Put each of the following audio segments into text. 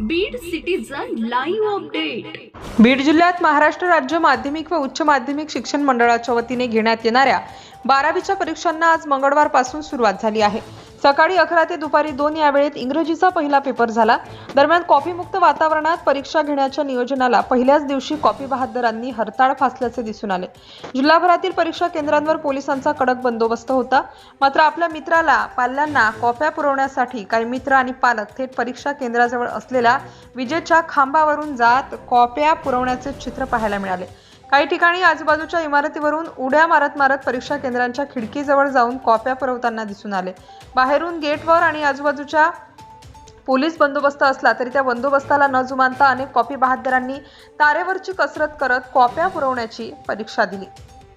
Beed citizen live update Beed जिल्ह्यात महाराष्ट्र राज्य माध्यमिक व उच्च माध्यमिक शिक्षण मंडळाच्या वतीने घेण्यात येणाऱ्या बारावीच्या परीक्षांना आज मंगळवारपासून सुरुवात झाली आहे. सकाळी अकरा ते दुपारी दोन या वेळेत इंग्रजीचा पहिला पेपर झाला. दरम्यान कॉपीमुक्त वातावरणात परीक्षा घेण्याच्या नियोजनाला पहिल्याच दिवशी कॉपी बहादरांनी हरताळ फासल्याचे दिसून आले. जिल्हाभरातील परीक्षा केंद्रांवर पोलिसांचा कडक बंदोबस्त होता. मात्र आपल्या मित्राला पाल्यांना कॉप्या पुरवण्यासाठी काही मित्र आणि पालक थेट परीक्षा केंद्राजवळ असलेल्या विजेच्या खांबावरून जात कॉप्या पुरवण्याचे चित्र पाहायला मिळाले. काही ठिकाणी आजूबाजूच्या इमारतीवरून उड्या मारत मारत परीक्षा केंद्रांच्या खिडकीजवळ जाऊन कॉप्या पुरवताना दिसून आले. बाहेरून गेटवर आणि आजूबाजूच्या पोलीस बंदोबस्त असला तरी त्या बंदोबस्ताला न जुमानता अनेक कॉपी बहादरांनी तारेवरची कसरत करत कॉप्या पुरवण्याची परीक्षा दिली.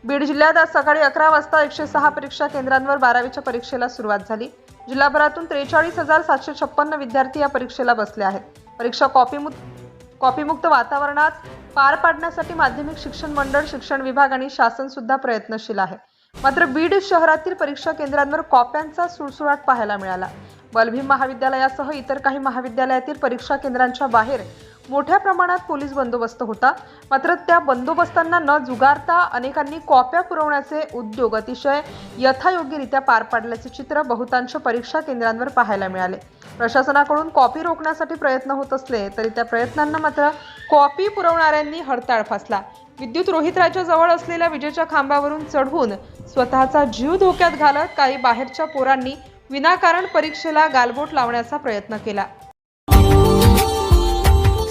बीड जिल्ह्यात आज सकाळी अकरा वाजता एकशे सहा परीक्षा केंद्रांवर बारावीच्या परीक्षेला सुरुवात झाली. जिल्हाभरातून त्रेचाळीस हजार सातशे छप्पन्न विद्यार्थी या परीक्षेला बसले आहेत. परीक्षा कॉपीमुक्त कॉपीमुक्त वातावरणात पार पाडण्यासाठी माध्यमिक शिक्षण मंडळ शिक्षण विभाग आणि शासन सुद्धा प्रयत्नशील आहे. मात्र बीड शहरातील परीक्षा केंद्रांवर कॉप्यांचा सुळसुळाट पाहायला मिळाला. बलभीम महाविद्यालयासह इतर काही महाविद्यालयातील परीक्षा केंद्रांच्या बाहेर मोठ्या प्रमाणात पोलीस बंदोबस्त होता. मात्र त्या बंदोबस्तांना न जुगारता अनेकांनी कॉप्या पुरवण्याचे उद्योग अतिशय यथायोग्यरित्या पार पाडल्याचे चित्र बहुतांश परीक्षा केंद्रांवर पाहायला मिळाले. प्रशासनाकडून कॉपी रोखण्यासाठी प्रयत्न होत असले तरी त्या प्रयत्नांना मात्र कॉपी पुरवणाऱ्यांनी हडताळ फासला. विद्युत रोहित्राच्या जवळ असलेल्या विजेच्या खांबावरून चढवून स्वतःचा जीव धोक्यात घालत काही बाहेरच्या पोरांनी विनाकारण परीक्षेला गालबोट लावण्याचा प्रयत्न केला.